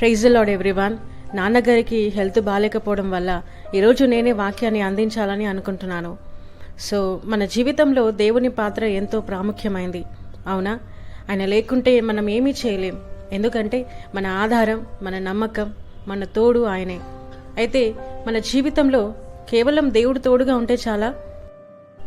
Praise lord everyone నాన్నగారికి health బాగాలేకపోవడం వల్ల ఈరోజు నేనే వాక్యాన్ని అందించాలని అనుకుంటున్నాను. సో మన జీవితంలో దేవుని పాత్ర ఎంతో ప్రాముఖ్యమైంది. అవునా? ఆయన లేకుంటే మనం ఏమీ చేయలేం. ఎందుకంటే మన ఆధారం మన నమ్మకం మన తోడు ఆయనే. అయితే మన జీవితంలో కేవలం దేవుడు తోడుగా ఉంటే చాలా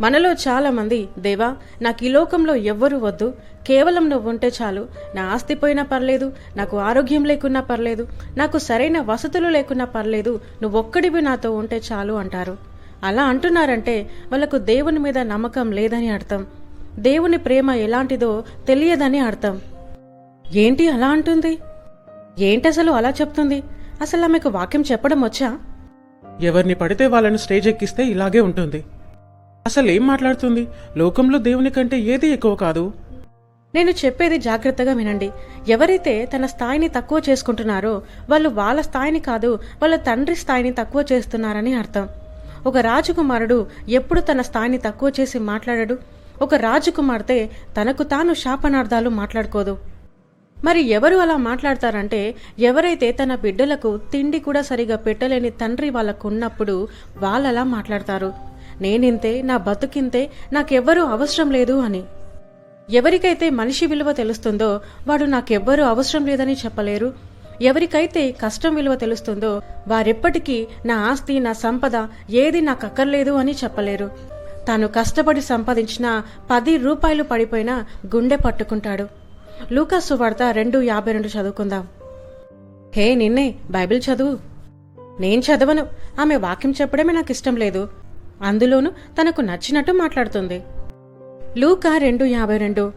మనలో చాలామంది దేవా నాకు ఈ లోకంలో ఎవ్వరూ వద్దు. కేవలం నువ్వు ఉంటే చాలు. నా ఆస్తి పోయినా పర్లేదు నాకు ఆరోగ్యం లేకున్నా పర్లేదు నాకు సరైన వసతులు లేకున్నా పర్లేదు నువ్వు ఒక్కడివి నాతో ఉంటే చాలు అంటారు. అలా అంటున్నారంటే వాళ్ళకు దేవుని మీద నమ్మకం లేదని అర్థం. దేవుని ప్రేమ ఎలాంటిదో తెలియదని అర్థం. ఏంటి అలా అంటుంది? ఏంటి అసలు అలా చెప్తుంది? అసలు ఆమెకు వాక్యం చెప్పడం వచ్చా? ఎవరిని పడితే వాళ్ళని స్టేజ్ ఎక్కిస్తే ఇలాగే ఉంటుంది. అసలు ఏం మాట్లాడుతుంది? లోకంలో దేవుని కంటే ఏది ఎక్కువ కాదు? నేను చెప్పేది జాగ్రత్తగా వినండి. ఎవరైతే తన స్థాయిని తక్కువ చేసుకుంటున్నారో వాళ్ళు వాళ్ళ స్థాయిని కాదు వాళ్ళ తండ్రి స్థాయిని తక్కువ చేస్తున్నారని అర్థం. ఒక రాజకుమారుడు ఎప్పుడు తన స్థాయిని తక్కువ చేసి మాట్లాడడు? ఒక రాజకుమార్తె తనకు తాను శాపనార్థాలు మాట్లాడుకోదు. మరి ఎవరు అలా మాట్లాడతారంటే ఎవరైతే తన బిడ్డలకు తిండి కూడా సరిగా పెట్టలేని తండ్రి వాళ్ళకు ఉన్నప్పుడు వాళ్ళలా మాట్లాడతారు. నేనింతే నా బతుకింతే నాకెవ్వరూ అవసరం లేదు అని. ఎవరికైతే మనిషి విలువ తెలుస్తుందో వాడు నాకెవ్వరూ అవసరం లేదని చెప్పలేరు. ఎవరికైతే కష్టం విలువ తెలుస్తుందో వారెప్పటికీ నా ఆస్తి నా సంపద ఏది నాకు అక్కర్లేదు అని చెప్పలేరు. తాను కష్టపడి సంపాదించిన పది రూపాయలు పడిపోయినా గుండె పట్టుకుంటాడు. లూకాసు వార్త రెండు యాభై రెండు చదువుకుందాం. హే నిన్నే బైబిల్ చదువు. నేను చదవను. ఆమె వాక్యం చెప్పడమే నాకు ఇష్టం లేదు. అందులోనూ తనకు నచ్చినట్టు మాట్లాడుతుంది. లూకా రెండు యాభై రెండు.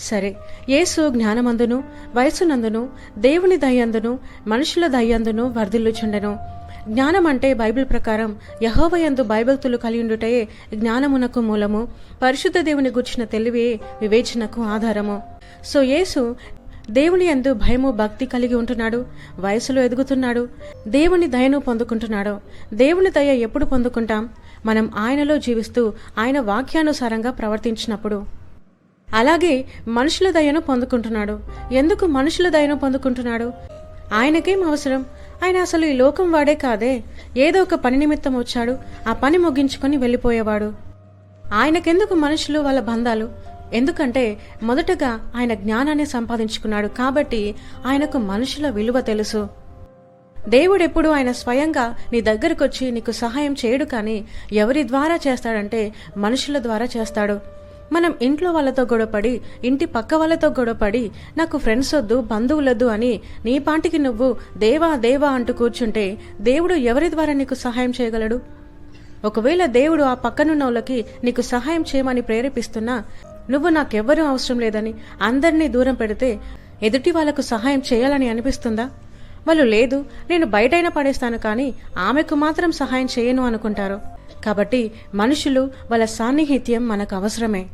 సరే యేసు జ్ఞానమందును వయసునందును దేవుని దయ్యందును మనుషుల దయ్యందును వర్ధిల్లుచుండెను. జ్ఞానం అంటే బైబిల్ ప్రకారం యహోవయందు బైబిల్తులు కలియుండుటయే జ్ఞానమునకు మూలము పరిశుద్ధ దేవుని గుర్చిన తెలివే వివేచనకు ఆధారము. సో యేసు దేవుని యందు భయము భక్తి కలిగి ఉంటున్నాడు వయసులో ఎదుగుతున్నాడు దేవుని దయను పొందుకుంటున్నాడు. దేవుని దయ ఎప్పుడు పొందుకుంటాం? మనం ఆయనలో జీవిస్తూ ఆయన వాక్యానుసారంగా ప్రవర్తించినప్పుడు. అలాగే మనుషుల దయను పొందుకుంటున్నాడు. ఎందుకు మనుషుల దయను పొందుకుంటున్నాడు? ఆయనకేం అవసరం? ఆయన అసలు ఈ లోకం వాడే కాదే? ఏదో ఒక పని నిమిత్తం వచ్చాడు. ఆ పని ముగించుకొని వెళ్ళిపోయేవాడు. ఆయనకెందుకు మనుషులు వాళ్ళ బంధాలు? ఎందుకంటే మొదటగా ఆయన జ్ఞానాన్ని సంపాదించుకున్నాడు కాబట్టి ఆయనకు మనుషుల విలువ తెలుసు. దేవుడెప్పుడు ఆయన స్వయంగా నీ దగ్గరకొచ్చి నీకు సహాయం చేయడు కానీ ఎవరి ద్వారా చేస్తాడంటే మనుషుల ద్వారా చేస్తాడు. మనం ఇంట్లో వాళ్ళతో గొడవపడి ఇంటి పక్క వాళ్ళతో గొడవపడి నాకు ఫ్రెండ్స్ వద్దు బంధువులొద్దు అని నీ పాటికి నువ్వు దేవా దేవా అంటూ కూర్చుంటే దేవుడు ఎవరి ద్వారా నీకు సహాయం చేయగలడు? ఒకవేళ దేవుడు ఆ పక్కనున్న వాళ్ళకి నీకు సహాయం చేయమని ప్రేరేపిస్తున్నా నువ్వు నాకెవ్వరూ అవసరం లేదని అందరినీ దూరం పెడితే ఎదుటి వాళ్ళకు సహాయం చేయాలని అనిపిస్తుందా? వాళ్ళు లేదు నేను బయటైనా పడేస్తాను కానీ ఆమెకు మాత్రం సహాయం చేయను అనుకుంటారు. కాబట్టి మనుషులు వాళ్ళ సాన్నిహిత్యం మనకు అవసరమే.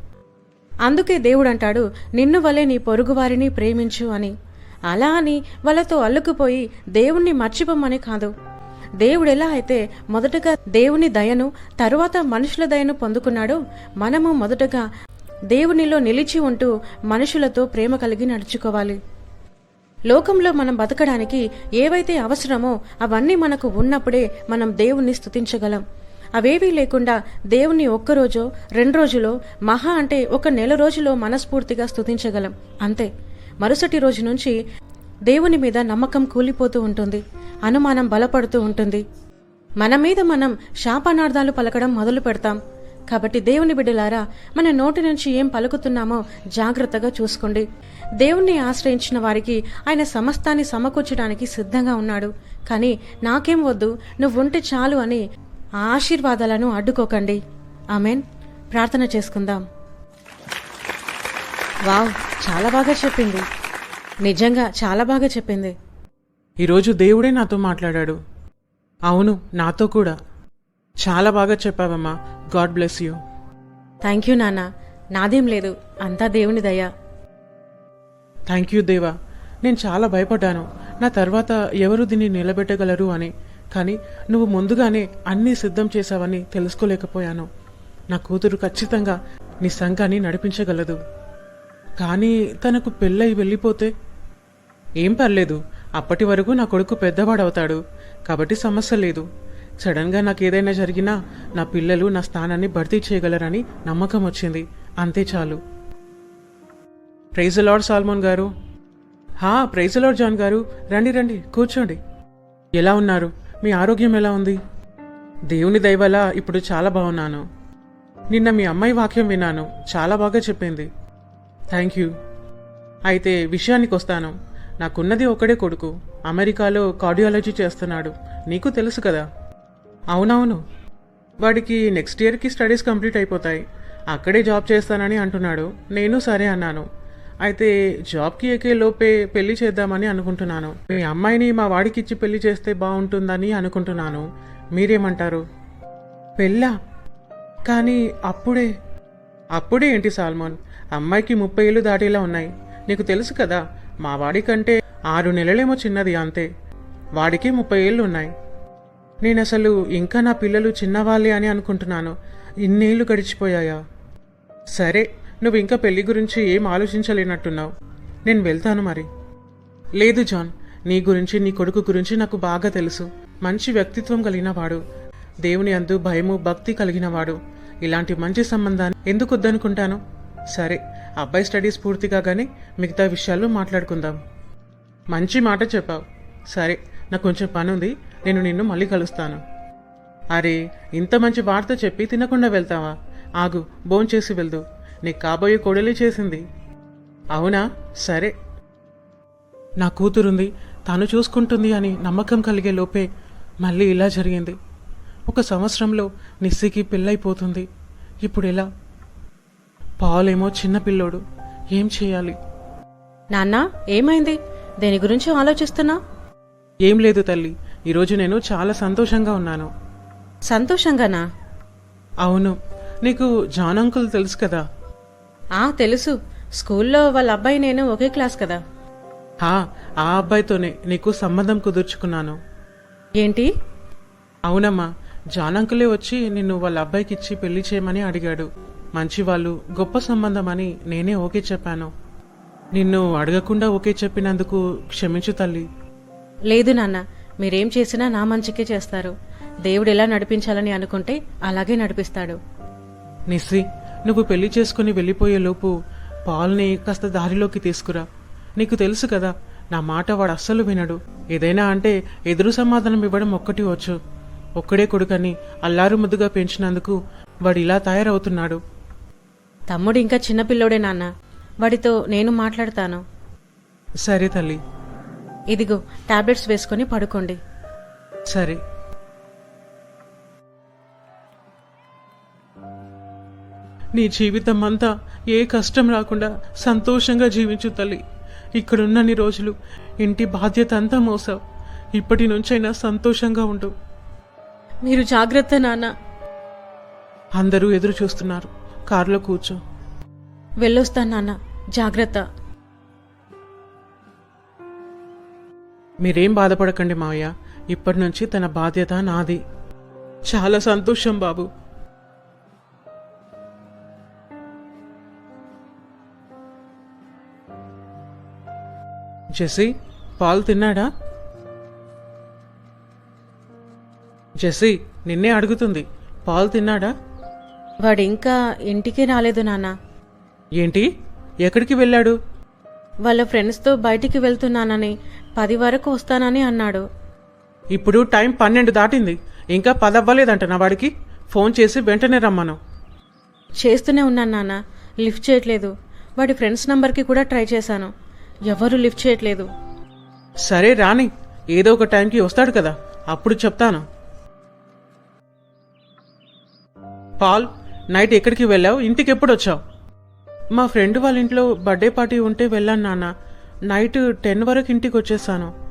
అందుకే దేవుడు అంటాడు నిన్ను వలె నీ పొరుగువారిని ప్రేమించు అని. అలా అని వాళ్ళతో అల్లుకుపోయి దేవుణ్ణి మర్చిపోమని కాదు. దేవుడు ఎలా అయితే మొదటగా దేవుని దయను తరువాత మనుషుల దయను పొందుకున్నాడో మనము మొదటగా దేవునిలో నిలిచి ఉంటూ మనుషులతో ప్రేమ కలిగి నడుచుకోవాలి. లోకంలో మనం బతకడానికి ఏవైతే అవసరమో అవన్నీ మనకు ఉన్నప్పుడే మనం దేవుణ్ణి స్థుతించగలం అవేవీ లేకుండా దేవుణ్ణి ఒక్కరోజో రెండు రోజులో మహా అంటే ఒక నెల రోజులో మనస్ఫూర్తిగా స్థుతించగలం అంతే. మరుసటి రోజు నుంచి దేవుని మీద నమ్మకం కూలిపోతూ ఉంటుంది. అనుమానం బలపడుతూ ఉంటుంది. మన మీద మనం శాపనార్థాలు పలకడం మొదలు పెడతాం కాబట్టి దేవుని బిడ్డలారా మన నోటి నుంచి ఏం పలుకుతున్నామో జాగ్రత్తగా చూసుకోండి. దేవుణ్ణి ఆశ్రయించిన వారికి ఆయన సమస్తాన్ని సమకూర్చడానికి సిద్ధంగా ఉన్నాడు. కానీ నాకేం వద్దు నువ్వుంటే చాలు అని ఆ ఆశీర్వాదాలను అడ్డుకోకండి. ఆమెన్. ప్రార్థన చేసుకుందాం. వావ్ చాలా బాగా చెప్పింది. నిజంగా చాలా బాగా చెప్పింది. ఈరోజు దేవుడే నాతో మాట్లాడాడు. అవును నాతో కూడా. చాలా బాగా చెప్పావమ్మా. God bless you. Thank you నాన్న. నాదేం లేదు. అంతా దేవుని దయ. థ్యాంక్ యూ దేవా. నేను చాలా భయపడ్డాను. నా తర్వాత ఎవరు దీన్ని నిలబెట్టగలరు అని. కానీ నువ్వు ముందుగానే అన్నీ సిద్ధం చేశావని తెలుసుకోలేకపోయాను. నా కూతురు ఖచ్చితంగా నీ సంఘాన్ని నడిపించగలదు. కానీ తనకు పెళ్ళై వెళ్ళిపోతే? ఏం పర్లేదు. అప్పటి వరకు నా కొడుకు పెద్దవాడవుతాడు. కాబట్టి సమస్య లేదు. సడన్గా నాకు ఏదైనా జరిగినా నా పిల్లలు నా స్థానాన్ని భర్తీ చేయగలరని నమ్మకం వచ్చింది. అంతే చాలు. ప్రైజ్ లార్డ్ సాల్మోన్ గారు. హా ప్రైజ్ లార్డ్ జాన్ గారు. రండి రండి కూర్చోండి. ఎలా ఉన్నారు? మీ ఆరోగ్యం ఎలా ఉంది? దేవుని దయవల్ల ఇప్పుడు చాలా బాగున్నాను. నిన్న మీ అమ్మాయి వాక్యం విన్నాను. చాలా బాగా చెప్పింది. Thank you. అయితే విషయానికి వస్తాను. నాకున్నది ఒకడే కొడుకు. అమెరికాలో కార్డియాలజీ చేస్తున్నాడు. నీకు తెలుసు కదా. అవునవును. వాడికి నెక్స్ట్ ఇయర్కి స్టడీస్ కంప్లీట్ అయిపోతాయి. అక్కడే జాబ్ చేస్తానని అంటున్నాడు. నేను సరే అన్నాను. అయితే జాబ్కి ఎక్కే లోపే పెళ్ళి చేద్దామని అనుకుంటున్నాను. మీ అమ్మాయిని మా వాడికి ఇచ్చి పెళ్ళి చేస్తే బాగుంటుందని అనుకుంటున్నాను. మీరేమంటారు? పెళ్ళా? కానీ అప్పుడే. అప్పుడే ఏంటి సాల్మోన్? అమ్మాయికి ముప్పై ఏళ్ళు దాటేలా ఉన్నాయి. నీకు తెలుసు కదా మా వాడి కంటే ఆరు నెలలేమో చిన్నది అంతే. వాడికి ముప్పై ఏళ్ళు ఉన్నాయి. నేను అసలు ఇంకా నా పిల్లలు చిన్నవాళ్ళే అని అనుకుంటున్నాను. ఇన్నేళ్ళు గడిచిపోయాయా? సరే నువ్వు ఇంకా పెళ్ళి గురించి ఏం ఆలోచించలేనట్టున్నావు. నేను వెళ్తాను మరి. లేదు జాన్. నీ గురించి నీ కొడుకు గురించి నాకు బాగా తెలుసు. మంచి వ్యక్తిత్వం కలిగిన వాడు దేవుని అందు భయము భక్తి కలిగిన వాడు ఇలాంటి మంచి సంబంధాన్ని ఎందుకు వద్దనుకుంటాను సరే అబ్బాయి స్టడీస్ పూర్తి కాగానే మిగతా విషయాలు మాట్లాడుకుందాం. మంచి మాట చెప్పావు. సరే నాకు కొంచెం పని ఉంది నేను నిన్ను మళ్ళీ కలుస్తాను. అరే ఇంత మంచి వార్త చెప్పి తినకుండా వెళ్తావా? ఆగు భోంచేసి వెళ్దు. నీకు కాబోయే కొడలే చేసింది. అవునా? సరే. నా కూతురుంది తాను చూసుకుంటుంది అని నమ్మకం కలిగే లోపే మళ్ళీ ఇలా జరిగింది. ఒక సంవత్సరంలో నిస్సికి పెళ్ళైపోతుంది. ఇప్పుడు ఎలా పాలేమో చిన్న పిల్లోడు. ఏం చేయాలి? నాన్నా ఏమైంది? దేని గురించి ఆలోచిస్తున్నా? ఏం లేదు తల్లి. ఈరోజు నేను చాలా సంతోషంగా ఉన్నాను. సంతోషంగానా? అవును. నీకు జాన్ అంకుల్ తెలుసు కదా? ఆ తెలుసు. స్కూల్లో వాళ్ళ అబ్బాయి నేను ఒకే క్లాస్ కదా. హా ఆ అబ్బాయితోనే నీకు సంబంధం కుదుర్చుకున్నాను. ఏంటి? అవునమ్మా. జాన్ అంకులే వచ్చి నిన్ను వాళ్ళ అబ్బాయికి ఇచ్చి పెళ్ళి చేయమని అడిగాడు. మంచివాళ్ళు గొప్ప సంబంధం అని నేనే ఓకే చెప్పాను. నిన్ను అడగకుండా ఓకే చెప్పినందుకు క్షమించు తల్లి. లేదు నాన్న. మీరేం చేసినా నా మంచికే చేస్తారు. దేవుడు ఎలా నడిపించాలని అనుకుంటే అలాగే నడిపిస్తాడు. నిస్సి నువ్వు పెళ్ళి చేసుకుని వెళ్ళిపోయే లోపు పాల్ని కాస్త దారిలోకి తీసుకురా. నీకు తెలుసు కదా నా మాట వాడు అస్సలు వినడు. ఏదైనా అంటే ఎదురు సమాధానం ఇవ్వడం ఒక్కటి వచ్చు. ఒక్కడే కొడుకని అల్లారు ముద్దుగా పెంచినందుకు వాడు ఇలా తయారవుతున్నాడు. తమ్ముడు ఇంకా చిన్నపిల్లోడే నాన్న. వాడితో నేను మాట్లాడతాను. సరే తల్లి. ఇదిగో టాబ్లెట్స్ వేసుకొని పడుకోండి. సరే. నీ జీవితం అంతా ఏ కష్టం రాకుండా సంతోషంగా జీవించు తల్లి. ఇక్కడున్నన్ని రోజులు ఇంటి బాధ్యత అంతా మోసావు. ఇప్పటి నుంచైనా సంతోషంగా ఉండు. మీరు జాగ్రత్త నాన్న. అందరూ ఎదురు చూస్తున్నారు కారులో కూర్చో. వెళ్ళొస్తాను నాన్న. జాగ్రత్త. మీరేం బాధపడకండి మావయ్య. ఇప్పటి నుంచి తన బాధ్యత నాది. చాలా సంతోషం బాబు. జెస్సీ పాలు తిన్నాడా? జెస్సీ నిన్నే అడుగుతుంది. పాలు తిన్నాడా? వాడు ఇంకా ఇంటికి రాలేదు నాన్న. ఏంటి? ఎక్కడికి వెళ్ళాడు? వాళ్ళ ఫ్రెండ్స్తో బయటికి వెళ్తున్నానని పది వరకు వస్తానని అన్నాడు. ఇప్పుడు టైం పన్నెండు దాటింది. ఇంకా పదవ్వలేదంట నా వాడికి. ఫోన్ చేసి వెంటనే రమ్మను. చేస్తూనే ఉన్నాను నాన్న. లిఫ్ట్ చేయట్లేదు. వాడి ఫ్రెండ్స్ నంబర్కి కూడా ట్రై చేశాను. ఎవరు లిఫ్ట్ చేయట్లేదు. సరే రాని. ఏదో ఒక టైంకి వస్తాడు కదా. అప్పుడు చెప్తాను. పాల్ నైట్ ఎక్కడికి వెళ్ళావు? ఇంటికి ఎప్పుడు వచ్చావు? మా ఫ్రెండ్ వాళ్ళ ఇంట్లో బర్త్డే పార్టీ ఉంటే వెళ్ళాను నాన్న. నైట్ టెన్ వరకు ఇంటికి వచ్చేసాను.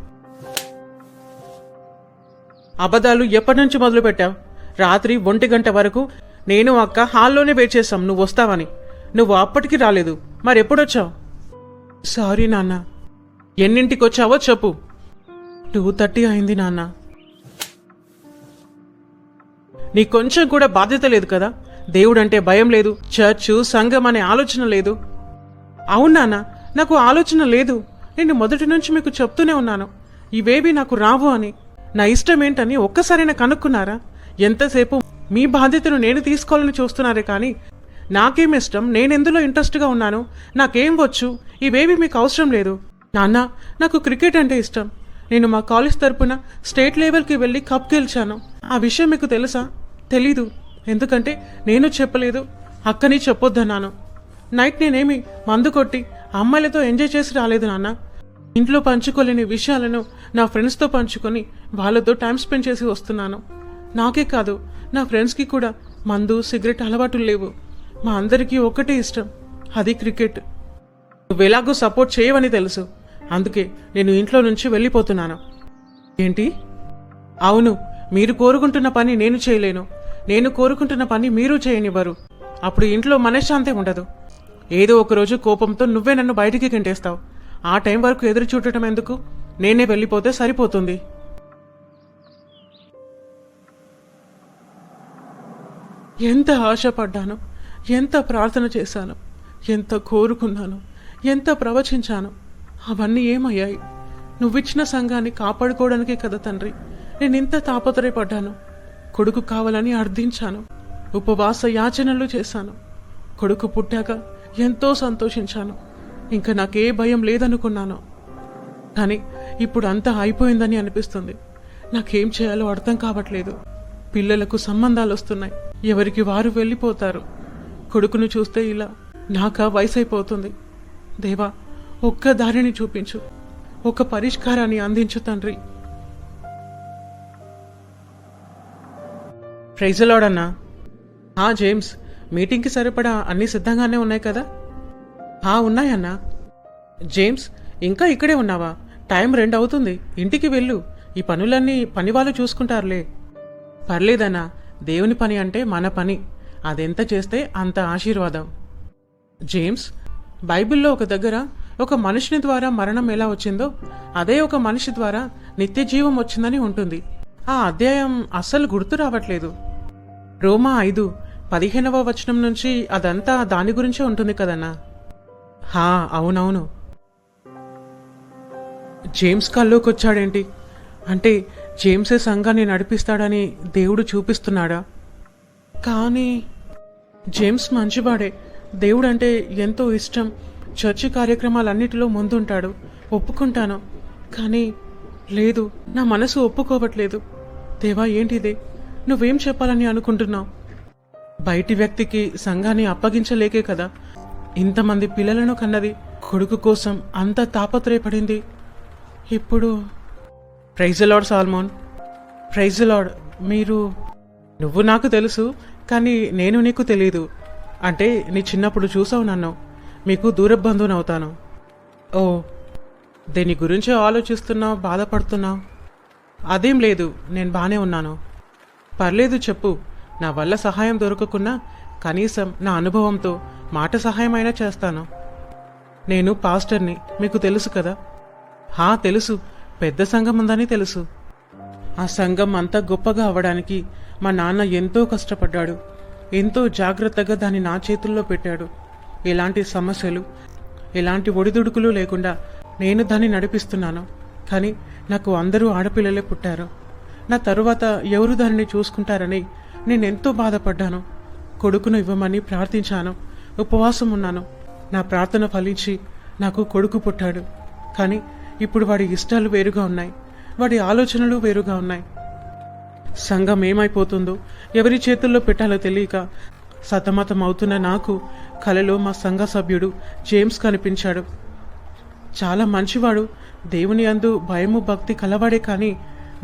అబద్ధాలు ఎప్పటి నుంచి మొదలు పెట్టావు రాత్రి ఒంటి గంట వరకు నేను అక్క హాల్లోనే వెయిట్ చేస్తాం నువ్వు వస్తావని. నువ్వు అప్పటికి రాలేదు. మరెప్పుడొచ్చావు సారీ నాన్న. ఎన్నింటికి వచ్చావో చెప్పు. టూ థర్టీ అయింది నాన్న. నీ కొంచెం కూడా బాధ్యత లేదు కదా? దేవుడంటే భయం లేదు చర్చు సంఘం అనే ఆలోచన లేదు. అవును నాన్న. నాకు ఆలోచన లేదు. నేను మొదటి నుంచి మీకు చెప్తూనే ఉన్నాను. ఇవేవి నాకు రావు అని. నా ఇష్టం ఏంటని ఒక్కసారైనా కనుక్కున్నారా? ఎంతసేపు మీ బాధ్యతను నేను తీసుకోవాలని చూస్తున్నారే కానీ నాకేం ఇష్టం? నేనెందులో ఇంట్రెస్ట్గా ఉన్నాను? నాకేం వచ్చు? ఇవేవి మీకు అవసరం లేదు. నాన్న నాకు క్రికెట్ అంటే ఇష్టం. నేను మా కాలేజ్ తరపున స్టేట్ లెవెల్కి వెళ్ళి కప్ గెలిచాను. ఆ విషయం మీకు తెలుసా? తెలీదు. ఎందుకంటే నేను చెప్పలేదు. అక్కని చెప్పొద్దన్నాను. నైట్ నేనేమి మందు కొట్టి అమ్మాయిలతో ఎంజాయ్ చేసి రాలేదు నాన్న. ఇంట్లో పంచుకోలేని విషయాలను నా ఫ్రెండ్స్తో పంచుకొని వాళ్ళతో టైం స్పెండ్ చేసి వస్తున్నాను. నాకే కాదు నా ఫ్రెండ్స్కి కూడా మందు సిగరెట్ అలవాటులు లేవు. మా అందరికీ ఒక్కటే ఇష్టం అది క్రికెట్. నువ్వు ఎలాగో సపోర్ట్ చేయవని తెలుసు. అందుకే నేను ఇంట్లో నుంచి వెళ్ళిపోతున్నాను. ఏంటి? అవును మీరు కోరుకుంటున్న పని నేను చేయలేను. నేను కోరుకుంటున్న పని మీరు చేయనివ్వరు. అప్పుడు ఇంట్లో మనశ్శాంతి ఉండదు. ఏదో ఒకరోజు కోపంతో నువ్వే నన్ను బయటికి గంటేస్తావు. ఆ టైం వరకు ఎదురు చూడటం ఎందుకు? నేనే వెళ్ళిపోతే సరిపోతుంది. ఎంత ఆశపడ్డాను ఎంత ప్రార్థన చేశాను ఎంత కోరుకున్నాను ఎంత ప్రవచించాను. అవన్నీ ఏమయ్యాయి? నువ్విచ్చిన సంఘాన్ని కాపాడుకోవడానికే కదా తండ్రి. నేను ఇంత తాపత్రయపడ్డాను. కొడుకు కావాలని అర్థించాను. ఉపవాస యాచనలు చేశాను. కొడుకు పుట్టాక ఎంతో సంతోషించాను. ఇంకా నాకే భయం లేదనుకున్నాను. కానీ ఇప్పుడు అంతా అయిపోయిందని అనిపిస్తుంది. నాకేం చేయాలో అర్థం కావట్లేదు. పిల్లలకు సంబంధాలు వస్తున్నాయి ఎవరికి వారు వెళ్ళిపోతారు. కొడుకును చూస్తే ఇలా నాకా వయసు అయిపోతుంది దేవా ఒక్క దారిని చూపించు. ఒక పరిష్కారాన్ని అందించు తండ్రి. ప్రైజలాడన్నా ఆ జేమ్స్ మీటింగ్కి సరిపడా అన్ని సిద్ధంగానే ఉన్నాయి కదా? ఆ ఉన్నాయన్నా. జేమ్స్ ఇంకా ఇక్కడే ఉన్నావా? టైం రెండు అవుతుంది. ఇంటికి వెళ్ళు. ఈ పనులన్నీ పని వాళ్ళు చూసుకుంటారులే. పర్లేదన్నా. దేవుని పని అంటే మన పని. అదెంత చేస్తే అంత ఆశీర్వాదం. జేమ్స్ బైబిల్లో ఒక దగ్గర ఒక మనిషిని ద్వారా మరణం ఎలా వచ్చిందో అదే ఒక మనిషి ద్వారా నిత్య జీవం వచ్చిందని ఉంటుంది. ఆ అధ్యాయం అస్సలు గుర్తు రావట్లేదు. రోమా ఐదు పదిహేనవ వచనం నుంచి అదంతా దాని గురించే ఉంటుంది కదన్నా? హా అవునవును. జేమ్స్ కల్లోకి వచ్చాడేంటి అంటే జేమ్సే సంఘాన్ని నడిపిస్తాడని దేవుడు చూపిస్తున్నాడా? కానీ జేమ్స్ మంచివాడే. దేవుడు అంటే ఎంతో ఇష్టం. చర్చి కార్యక్రమాలన్నిటిలో ముందుంటాడు. ఒప్పుకుంటాను. కానీ లేదు నా మనసు ఒప్పుకోవట్లేదు. దేవా ఏంటిదే? నువ్వేం చెప్పాలని అనుకుంటున్నావు? బయటి వ్యక్తికి సంఘాన్ని అప్పగించలేకే కదా? ఇంతమంది పిల్లలను కన్నది కొడుకు కోసం అంత తాపత్రయపడింది. ఇప్పుడు ప్రైజలాడ్ సాల్మోన్. ప్రైజలాడ్ మీరు నువ్వు నాకు తెలుసు కానీ నేను నీకు తెలియదు అంటే నీ చిన్నప్పుడు చూసావు నన్ను. మీకు దూరబంధువునవుతాను ఓ దేని గురించి ఆలోచిస్తున్నావు బాధపడుతున్నావు? అదేం లేదు నేను బాగానే ఉన్నాను. పర్లేదు చెప్పు. నా వల్ల సహాయం దొరకకున్నా కనీసం నా అనుభవంతో మాట సహాయమైనా చేస్తాను. నేను పాస్టర్ని మీకు తెలుసు కదా? హా తెలుసు. పెద్ద సంఘం ఉందని తెలుసు. ఆ సంఘం అంతా గొప్పగా అవ్వడానికి మా నాన్న ఎంతో కష్టపడ్డాడు. ఎంతో జాగ్రత్తగా దాన్ని నా చేతుల్లో పెట్టాడు. ఎలాంటి సమస్యలు ఎలాంటి ఒడిదుడుకులు లేకుండా నేను దాన్ని నడిపిస్తున్నాను. కానీ నాకు అందరూ ఆడపిల్లలే పుట్టారు. నా తరువాత ఎవరు దానిని చూసుకుంటారని నేనెంతో బాధపడ్డాను. కొడుకును ఇవ్వమని ప్రార్థించాను. ఉపవాసం ఉన్నాను నా ప్రార్థన ఫలించి నాకు కొడుకు పుట్టాడు. కానీ ఇప్పుడు వాడి ఇష్టాలు వేరుగా ఉన్నాయి. వాడి ఆలోచనలు వేరుగా ఉన్నాయి. సంఘం ఏమైపోతుందో ఎవరి చేతుల్లో పెట్టాలో తెలియక సతమతం అవుతున్న నాకు కలలో మా సంఘ సభ్యుడు జేమ్స్ కనిపించాడు. చాలా మంచివాడు. దేవుని అందు భయము భక్తి కలవాడే కానీ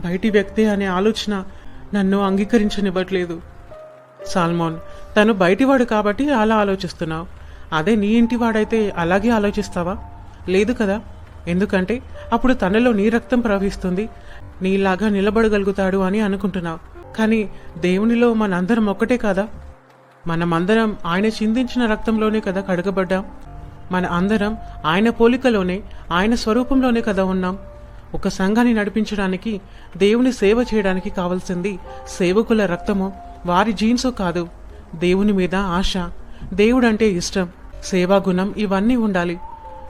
బయటి వ్యక్తి అనే ఆలోచన నన్ను అంగీకరించనివ్వట్లేదు. సాల్మోన్ తను బయటివాడు కాబట్టి అలా ఆలోచిస్తున్నావు. అదే నీ ఇంటివాడైతే అలాగే ఆలోచిస్తావా? లేదు కదా. ఎందుకంటే అప్పుడు తనలో నీ రక్తం ప్రవహిస్తుంది. నీలాగా నిలబడగలుగుతాడు అని అనుకుంటున్నావు. కానీ దేవునిలో మనందరం ఒక్కటే కదా? మనమందరం ఆయన చిందించిన రక్తంలోనే కదా కడగబడ్డాం. మన అందరం ఆయన పోలికలోనే ఆయన స్వరూపంలోనే కదా ఉన్నాం. ఒక సంఘాన్ని నడిపించడానికి దేవుని సేవ చేయడానికి కావలసింది సేవకుల రక్తము. వారి జీన్సో కాదు. దేవుని మీద ఆశ. దేవుడంటే ఇష్టం. సేవాగుణం ఇవన్నీ ఉండాలి.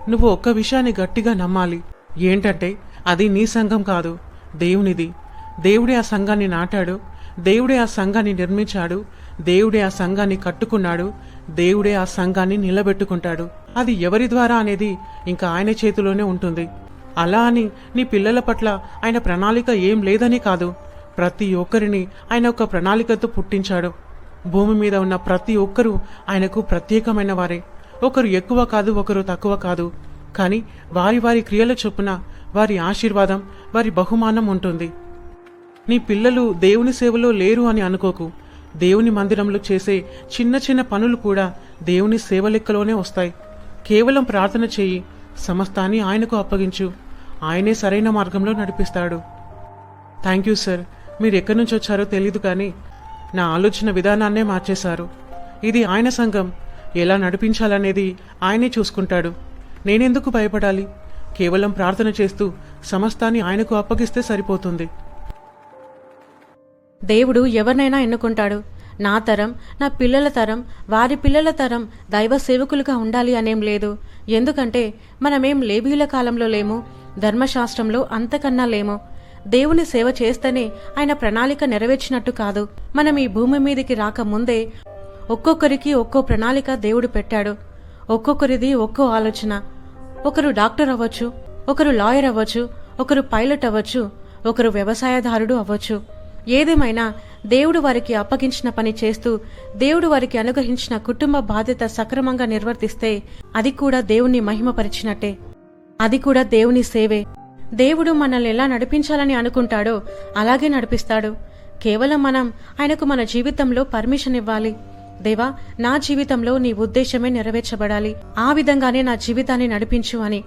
నువ్వు ఒక్క విషయాన్ని గట్టిగా నమ్మాలి. ఏంటంటే అది నీ సంఘం కాదు. దేవునిది. దేవుడే ఆ సంఘాన్ని నాటాడు. దేవుడే ఆ సంఘాన్ని నిర్మించాడు. దేవుడే ఆ సంఘాన్ని కట్టుకున్నాడు. దేవుడే ఆ సంఘాన్ని నిలబెట్టుకుంటాడు. అది ఎవరి ద్వారా అనేది ఇంకా ఆయన చేతిలోనే ఉంటుంది. అలా అని నీ పిల్లల పట్ల ఆయన ప్రణాళిక ఏం లేదని కాదు. ప్రతి ఒక్కరిని ఆయన ఒక ప్రణాళికతో పుట్టించాడు. భూమి మీద ఉన్న ప్రతి ఒక్కరూ ఆయనకు ప్రత్యేకమైన వారే. ఒకరు ఎక్కువ కాదు ఒకరు తక్కువ కాదు. కానీ వారి వారి క్రియల చొప్పున వారి ఆశీర్వాదం వారి బహుమానం ఉంటుంది. నీ పిల్లలు దేవుని సేవలో లేరు అని అనుకోకు. దేవుని మందిరంలో చేసే చిన్న చిన్న పనులు కూడా దేవుని సేవ లెక్కలోనే వస్తాయి. కేవలం ప్రార్థన చేయి సమస్తాన్ని ఆయనకు అప్పగించు. ఆయనే సరైన మార్గంలో నడిపిస్తాడు. Thank you sir. మీరు ఎక్కడి నుంచి వచ్చారో తెలీదు కానీ నా ఆలోచన విధానాన్నే మార్చేశారు. ఇది ఆయన సంఘం. ఎలా నడిపించాలనేది ఆయనే చూసుకుంటాడు. నేనెందుకు భయపడాలి? కేవలం ప్రార్థన చేస్తూ సమస్తాన్ని ఆయనకు అప్పగిస్తే సరిపోతుంది. దేవుడు ఎవరినైనా ఎన్నుకుంటాడు? నా తరం నా పిల్లల తరం వారి పిల్లల తరం దైవ సేవకులుగా ఉండాలి అనేం లేదు. ఎందుకంటే మనమేం లేబీల కాలంలో లేము ధర్మశాస్త్రంలో అంతకన్నా లేము దేవుని సేవ చేస్తేనే ఆయన ప్రణాళిక నెరవేర్చినట్టు కాదు. మనం ఈ భూమి మీదకి రాకముందే ఒక్కొక్కరికి ఒక్కో ప్రణాళిక దేవుడు పెట్టాడు. ఒక్కొక్కరిది ఒక్కో ఆలోచన. ఒకరు డాక్టర్ అవ్వచ్చు ఒకరు లాయర్ అవ్వచ్చు ఒకరు పైలట్ అవ్వచ్చు ఒకరు వ్యవసాయదారుడు అవ్వచ్చు. ఏదేమైనా దేవుడు వారికి అప్పగించిన పని చేస్తూ దేవుడు వారికి అనుగ్రహించిన కుటుంబ బాధ్యత సక్రమంగా నిర్వర్తిస్తే అది కూడా దేవుణ్ణి మహిమపరిచినట్టే. అది కూడా దేవుని సేవే. దేవుడు మనల్ని ఎలా నడిపించాలని అనుకుంటాడో అలాగే నడిపిస్తాడు. కేవలం మనం ఆయనకు మన జీవితంలో పర్మిషన్ ఇవ్వాలి. దేవా నా జీవితంలో నీ ఉద్దేశమే నెరవేర్చబడాలి. ఆ విధంగానే నా జీవితాన్ని నడిపించు అని.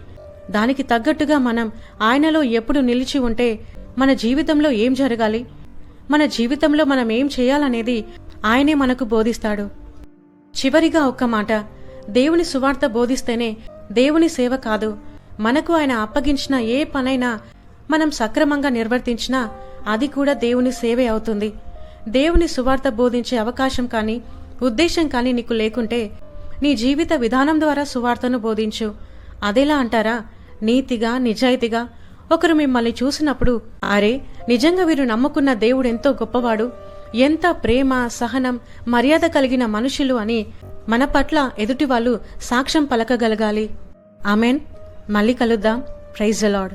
దానికి తగ్గట్టుగా మనం ఆయనలో ఎప్పుడు నిలిచి ఉంటే మన జీవితంలో ఏం జరగాలి? మన జీవితంలో మనం ఏం చేయాలనేది ఆయనే మనకు బోధిస్తాడు. చివరిగా ఒక్క మాట. దేవుని సువార్త బోధిస్తేనే దేవుని సేవ కాదు. మనకు ఆయన అప్పగించిన ఏ పనైనా మనం సక్రమంగా నిర్వర్తించినా అది కూడా దేవుని సేవే అవుతుంది. దేవుని సువార్త బోధించే అవకాశం కానీ ఉద్దేశం కానీ నీకు లేకుంటే నీ జీవిత విధానం ద్వారా సువార్తను బోధించు. అదేలా అంటారా? నీతిగా నిజాయితీగా ఒకరు మిమ్మల్ని చూసినప్పుడు అరే నిజంగా వీరు నమ్ముకున్న దేవుడు ఎంతో గొప్పవాడు ఎంత ప్రేమ సహనం మర్యాద కలిగిన మనుషులు అని మన పట్ల ఎదుటి వాళ్ళు సాక్ష్యం పలకగలగాలి. ఆమెన్. మళ్ళీ కలుద్దాం. ప్రైజ్ అలాడ్